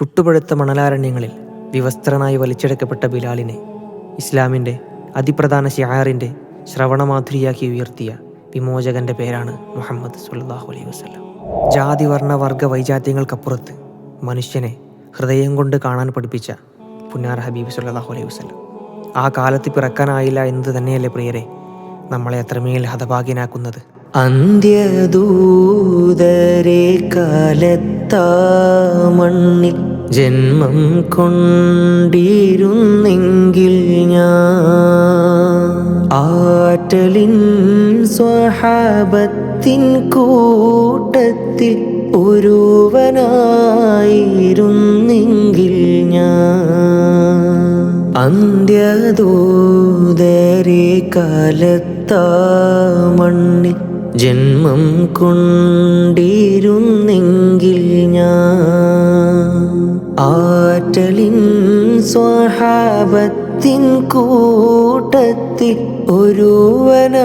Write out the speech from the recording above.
ചുട്ടുപഴുത്ത മണലാരണ്യങ്ങളിൽ വിവസ്ത്രനായി വലിച്ചെടുക്കപ്പെട്ട ബിലാലിനെ ഇസ്ലാമിന്റെ അതിപ്രധാന ഷിയാറിന്റെ ശ്രവണമാധുരിയാക്കി ഉയർത്തിയ വിമോചകന്റെ പേരാണ് മുഹമ്മദ് സുല്ലാഹു അലൈഹി വസ്ലം ജാതി വർണ വർഗ വൈജാത്യങ്ങൾക്കപ്പുറത്ത് മനുഷ്യനെ ഹൃദയം കൊണ്ട് കാണാൻ പഠിപ്പിച്ച പുന്നാർ ഹബീബ് സുല്ലാഹു അലൈഹി വസ്ലം ആ കാലത്ത് പിറക്കാനായില്ല എന്നത് തന്നെയല്ലേ പ്രിയരെ? നമ്മളെ അത്രമേൽ ഹതഭാഗ്യനാക്കുന്നത് അന്ത്യദൂതരെ കാലത്താ മണ്ണിൽ ജന്മം കൊണ്ടിരുന്നെങ്കിൽ ഞാൻ ആറ്റലിൻ സ്വഹാബത്തിൻ കൂട്ടത്തിൽ ഒരുവനായിരുന്നെങ്കിൽ ഞാൻ അന്ത്യദൂതരെ കാലത്താ മണ്ണിൽ ജന്മം കൊണ്ടിരുന്നെങ്കിൽ ഞാൻ ആറ്റലിൻ സ്വഹാബത്തിൻ കൂട്ടത്തിൽ ഒരുവനായിരുന്നെങ്കിൽ